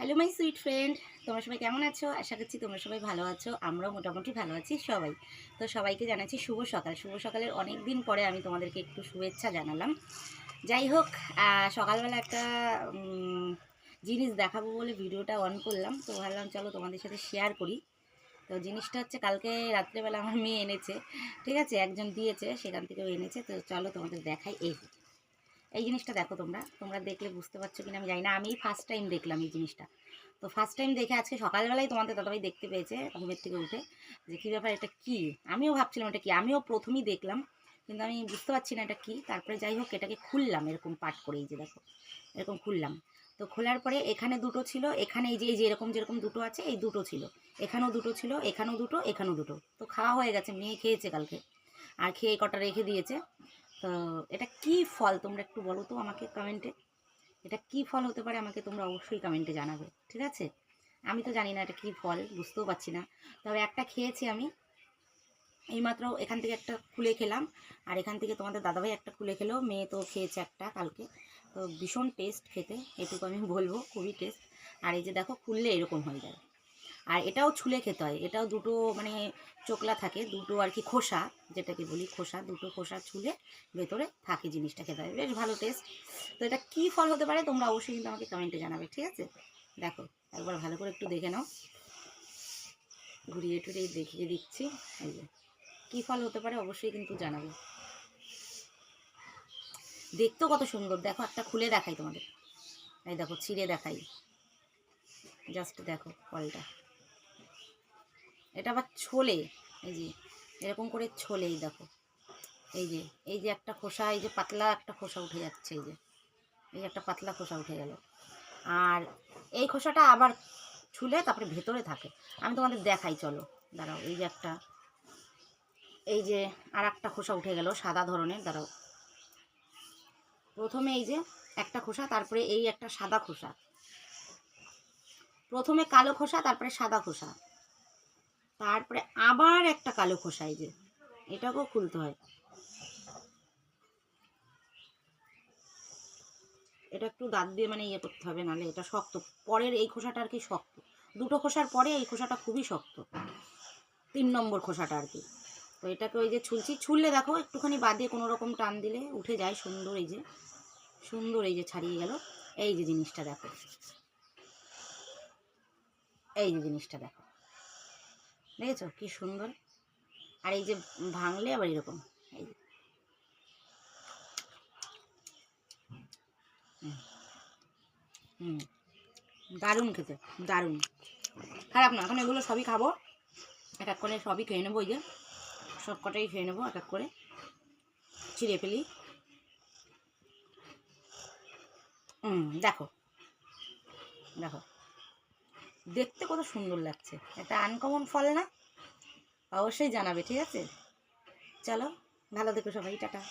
Hello my sweet friend তোমরা সবাই কেমন আছো? আশা করছি তোমরা সবাই ভালো আছো। আমরাও মোটামুটি ভালো আছি, সবাই। তো সবাইকে জানাচ্ছি শুভ সকাল। শুভ সকালের অনেক দিন পরে আমি তোমাদেরকে একটু শুভেচ্ছা জানালাম। যাই হোক সকালবেলা একটা জিনিস দেখাবো বলে ভিডিওটা অন করলাম। তো ভাবলাম, চলো তোমাদের সাথে শেয়ার করি। তো জিনিসটা হচ্ছে, কালকে রাত্রেবেলা আমার মেয়ে এনেছে। ঠিক আছে? একজন দিয়েছে, সেখান থেকেও এনেছে। তো চলো তোমাদের দেখাই এই। এই জিনিসটা দেখো তোমরা। তোমরা দেখলে বুঝতে পারছ কিনা, আমি জানি না। আমি ফার্স্ট টাইম দেখলাম এই জিনিসটা। তো ফার্স্ট টাইম দেখে আজকে সকালবেলায় তোমাদের দাদাভাই দেখতে পেয়েছে ঘুমের থেকে উঠে যে কী ব্যাপার, এটা কী? আমিও ভাবছিলাম এটা কি? আমিও প্রথমেই দেখলাম, কিন্তু আমি বুঝতে পারছি না এটা কি। তারপরে যাই হোক, এটাকে খুললাম এরকম পাট করে, এই যে দেখো, এরকম খুললাম। তো খোলার পরে এখানে দুটো ছিল, এখানে এই যে এই যে এরকম যেরকম দুটো আছে, এই দুটো ছিল। এখানেও দুটো ছিল, এখানেও দুটো এখানেও দুটো। তো খাওয়া হয়ে গেছে, মেয়ে খেয়েছে কালকে। আর খেয়ে কটা রেখে দিয়েছে। তো এটা কি ফল? তোমরা একটু বলো তো আমাকে কমেন্টে এটা কি ফল হতে পারে? আমাকে তোমরা অবশ্যই কমেন্টে জানাবে, ঠিক আছে? আমি তো জানি না এটা কি ফল, বুঝতেও পারছি না। তবে একটা খেয়েছি আমি, এইমাত্র এখান থেকে একটা খুলে খেলাম। আর এখান থেকে তোমাদের দাদাভাই একটা খুলে খেলো, মেয়ে তো খেয়েছে একটা কালকে। তো ভীষণ টেস্ট খেতে, এটুকু আমি বলব, খুবই টেস্ট আর এই যে দেখো, খুললে এরকম হয়ে যায় আর এটাও ছুলে খেতে হয়। এটাও দুটো মানে চোকলা থাকে, দুটো আর কি খোসা, যেটাকে বলি খোসা, দুটো খোসা ছুলে ভেতরে থাকে জিনিসটা খেতে হয়। বেশ ভালো টেস্ট তো এটা কী ফল হতে পারে তোমরা অবশ্যই কিন্তু আমাকে কমেন্টে জানাবে, ঠিক আছে? দেখো, একবার ভালো করে একটু দেখে নাও। ঘুরিয়ে টুরিয়ে দেখিয়ে দিচ্ছি। এই যে, কী ফল হতে পারে অবশ্যই কিন্তু জানাবে। দেখতেও কত সুন্দর। দেখো, একটা খুলে দেখাই তোমাদের। এই দেখো, ছিঁড়ে দেখাই। জাস্ট দেখো ফলটা। এটা আবার ছোলে, এই যে, এরকম করে ছোলে, এই দেখো। এই যে এই যে একটা খোসা, এই যে পাতলা একটা খোসা উঠে যাচ্ছে, এই যে। এই একটা পাতলা খোসা উঠে গেল। আর এই খোসাটা আবার ছুলে তারপরে ভেতরে থাকে। আমি তোমাদের দেখাই, চলো। দাঁড়াও, এই যে একটা, এই যে আর একটা খোসা উঠে গেল, সাদা ধরনের, দাঁড়াও। প্রথমে এই যে একটা খোসা, তারপরে এই একটা সাদা খোসা। প্রথমে কালো খোসা, তারপরে সাদা খোসা। তারপরে আবার একটা কালো খোসা এই যে, এটাকেও খুলতে হয়। এটা একটু দাঁত দিয়ে মানে ইয়ে করতে হবে, নাহলে এটা শক্ত। পরের এই খোসাটা আর কি শক্ত। দুটো খোসার পরে এই খোসাটা খুবই শক্ত। তিন নম্বর খোসাটা আর কি। তো এটাকে ওই যে ছুলছি। ছুললে দেখো, একটুখানি বাদে কোনো রকম টান দিলে উঠে যায় সুন্দর এই যে, সুন্দর এই যে ছাড়িয়ে গেল। এই যে জিনিসটা দেখো। এই যে জিনিসটা দেখো। দেখেছ কি সুন্দর। আর এই যে ভাঙলে আবার এরকম। এই। হুম। দারুণ খেতে, দারুণ। খারাপ না, এখন এগুলো সবই খাব। এক এক করে সবই খেয়ে নেব ওই যে। সব কটাই খেয়ে নেব এক এক করে। ছিঁড়ে ফেলি। হুম, দেখো। দেখো। দেখতে কত সুন্দর লাগছে। এটা আনকমন ফল না? অবশ্যই জানাবে, ঠিক আছে? চলো, ভালো দেখো সবাই, টাটা।